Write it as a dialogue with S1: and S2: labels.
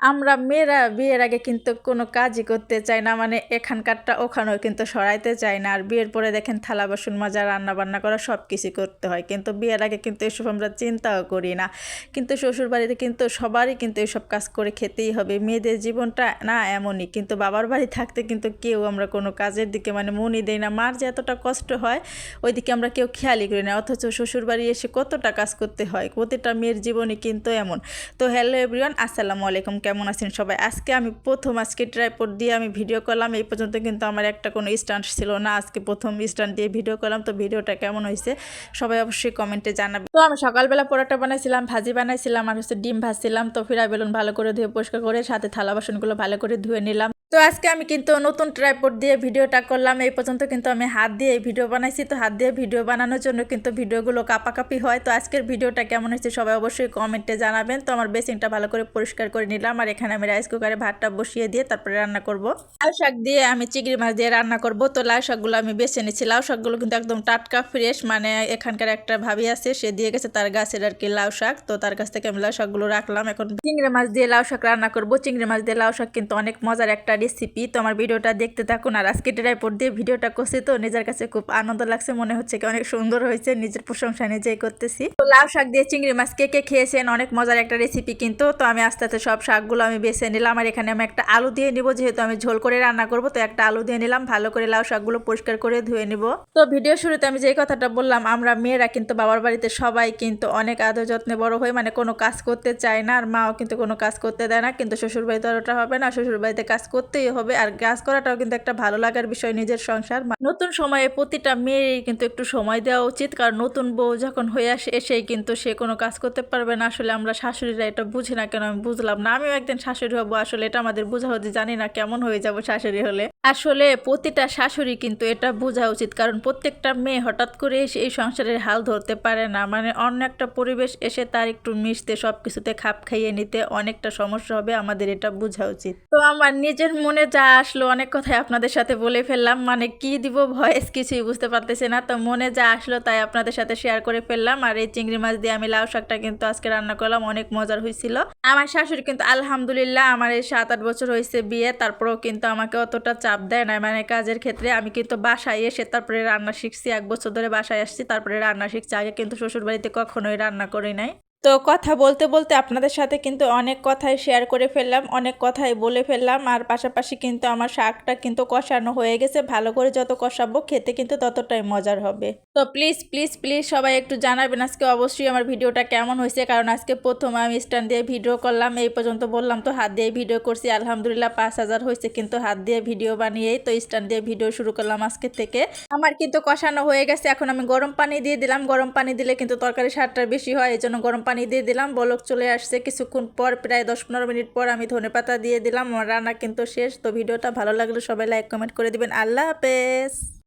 S1: আমরা মেয়েরা বিয়ের আগে কিন্তু কোনো কাজই করতে চাই না মানে এখানকারটা ওখানেও কিন্তু সরাইতে চাই না। আর বিয়ের পরে দেখেন থালা, বাসন মাজা রান্না বান্না করা সব কিছু করতে হয়। কিন্তু বিয়ের আগে কিন্তু এসব আমরা চিন্তাও করি না। কিন্তু শ্বশুর বাড়িতে কিন্তু সবারই কিন্তু এসব কাজ করে খেতেই হবে। মেয়েদের জীবনটা না এমনই। কিন্তু বাবার বাড়ি থাকতে কিন্তু কেউ আমরা কোনো কাজের দিকে মানে মনই দেই না। মার যে এতটা কষ্ট হয়, ওইদিকে আমরা কেউ খেয়ালই করি না। অথচ শ্বশুর বাড়ি এসে কতটা কাজ করতে হয়? প্রতিটা মেয়ের জীবনে কিন্তু এমন। তো হ্যালো এভরিওয়ান আসসালামু আলাইকুম। কেমন আছেন সবাই? আজকে আমি প্রথম, আজকে ট্রাইপোর্ট দিয়ে আমি ভিডিও করলাম। এই পর্যন্ত কিন্তু আমার একটা কোনো স্ট্যান্ড ছিল না। আজকে প্রথম স্ট্যান্ড দিয়ে ভিডিও করলাম। তো ভিডিওটা কেমন হয়েছে সবাই অবশ্যই কমেন্টে জানাবে। তো আমি সকালবেলা পরোটা বানাইছিলাম, ভাজি বানাইছিলাম, আর হচ্ছে ডিম ভাজছিলাম। তো ফিরা বেলুন ভালো করে ধুয়ে পরিষ্কার করে, সাথে থালা বাসনগুলো ভালো করে ধুয়ে নিলাম। তো আজকে আমি কিন্তু নতুন ট্রাইপড দিয়ে ভিডিওটা করলাম। এই পর্যন্ত কিন্তু আমি হাত দিয়ে ভিডিও বানাইছি। তো হাত দিয়ে ভিডিও বানানোর জন্য কিন্তু ভিডিওগুলো কাপাকাপি হয়। তো আজকের ভিডিওটা কেমন হয়েছে সবাই অবশ্যই কমেন্টে জানাবেন। তো আমার বেসিনটা ভালো করে পরিষ্কার করে নিলাম। আর এখানে আমি রাইস কুকারে ভাতটা বসিয়ে দিয়ে তারপরে রান্না করব। লাউ শাক দিয়ে আমি চিংড়ি মাছ দিয়ে রান্না করব। তো লাউ শাকগুলো আমি বেছে নিচ্ছি লাউ শাকগুলো কিন্তু একদম টাটকা ফ্রেশ মানে এখানকার একটা ভাবি আছে, সে দিয়ে গেছে তার গাছের আর কি লাউ শাক। তো তার কাছ থেকে আমি লাউ শাকগুলো রাখলাম। এখন চিংড়ি মাছ দিয়ে লাউ শাক রান্না করব। চিংড়ি মাছ দিয়ে লাউ শাক কিন্তু অনেক মজার একটা রেসিপি তো আমার ভিডিওটা দেখতে থাকুন। আর আজকে ট্রাইপোর্ট দিয়ে ভিডিওটা করছি, তো নিজের কাছে খুব আনন্দ লাগছে। মনে হচ্ছে অনেক সুন্দর হয়েছে, নিজের প্রশংসা নিজেই করতেছি। তো লাউ শাক দিয়ে চিংড়ি মাছ কে কে খেয়েছেন, অনেক মজার একটা রেসিপি কিন্তু। তো আমি আস্তে আস্তে সব শাকগুলো আমি বেছে নিলাম। আর এখানে আমি একটা আলু দিয়ে নিব, যেহেতু আমি ঝোল করে রান্না করব, তো একটা আলু দিয়ে নিলাম। ভালো করে লাউ শাকগুলো পরিষ্কার করে ধুয়ে নিব। তো ভিডিও শুরুতে আমি যে কথাটা বললাম, আমরা মেয়েরা কিন্তু বাবার বাড়িতে সবাই কিন্তু অনেক আদর যত্নে বড় হয়ে মানে কোনো কাজ করতে চায় না, আর মাও কিন্তু কোনো কাজ করতে দেয় না। কিন্তু শ্বশুর বাড়িতে আর ওটা হবে না শ্বশুর বাড়িতে কাজ করতেই হবে। আর কাজ করাটাও কিন্তু একটা ভালো লাগার বিষয় নিজের সংসার। নতুন সময়ে প্রতিটা মেয়ে কিন্তু একটু সময় দেওয়া উচিত। কারণ নতুন বউ যখন হয়ে আসে এসে কিন্তু সে কোনো কাজ করতে পারবে না। আসলে আমরা শাশুড়িরা এটা বুঝি না কেন আমি বুঝলাম না। আমিও একদিন শাশুড়ি হব। আসলে এটা আমাদের বোঝা হতে জানি না কেমন হয়ে যাব শাশুড়ি হলে। আসলে প্রতিটা শাশুড়ি কিন্তু এটা বোঝা উচিত। কারণ প্রত্যেকটা মেয়ে হঠাৎ করে এসে এই সংসারের হাল ধরতে পারে না। মানে অন্য একটা পরিবেশ এসে তার একটু মিশতে সব কিছুতে খাপ খাইয়ে নিতে অনেকটা সমস্যা হবে, আমাদের এটা বোঝা উচিত। তো আমার নিজের মনে যা আসলো অনেক কথাই আপনাদের সাথে বলে ফেললাম। মানে কি দিব ভয়েস কিছুই বুঝতে পারতেছে না। তো মনে যা আসলো তাই আপনাদের সাথে শেয়ার করে ফেললাম। আর এই চিংড়ি মাছ দিয়ে আমি লাউ শাকটা কিন্তু আজকে রান্না করলাম, অনেক মজার হয়েছিল। আমার শাশুড়ি কিন্তু আলহামদুলিল্লাহ আমার এই সাত আট বছর হয়েছে বিয়ে, তারপরেও কিন্তু আমাকে অতটা চাপ দেয় না। মানে কাজের ক্ষেত্রে আমি কিন্তু বাসায় এসে তারপরে রান্না শিখছি। এক বছর ধরে বাসায় আসছি, তারপরে রান্না শিখছি। আগে কিন্তু শ্বশুরবাড়িতে কখনোই রান্না করি নাই। তো কথা বলতে বলতে আপনাদের সাথে কিন্তু অনেক কথাই শেয়ার করে ফেললাম, অনেক কথাই বলে ফেললাম। আর পাশাপাশি কিন্তু আমার শাকটা কিন্তু কষানো হয়ে গেছে। ভালো করে যত কষাবো খেতে কিন্তু ততটাই মজার হবে। তো প্লিজ প্লিজ প্লিজ সবাই একটু জানাবেন আজকে অবশ্যই আমার ভিডিওটা কেমন হয়েছে। কারণ আজকে প্রথম আমি স্ট্যান্ড দিয়ে ভিডিও করলাম। এই পর্যন্ত বললাম তো হাত দিয়ে ভিডিও করছি। আলহামদুলিল্লাহ পাঁচ হাজার হয়েছে কিন্তু হাত দিয়ে ভিডিও বানিয়েই তো স্ট্যান্ড দিয়ে ভিডিও শুরু করলাম আজকে থেকে। আমার কিন্তু কষানো হয়ে গেছে। এখন আমি গরম পানি দিয়ে দিলাম। গরম পানি দিলে কিন্তু তরকারি স্বাদটা বেশি হয়। এই জন্য গরম পানি দিয়ে দিলাম, বলক চলে আসছে। কিছুক্ষণ পর, প্রায় দশ পনেরো মিনিট পর আমি ধনে পাতা দিয়ে দিলাম। রান্না কিন্তু শেষ। তো ভিডিওটা ভালো লাগলে সবাই লাইক কমেন্ট করে দিবেন। আল্লাহ হাফেজ।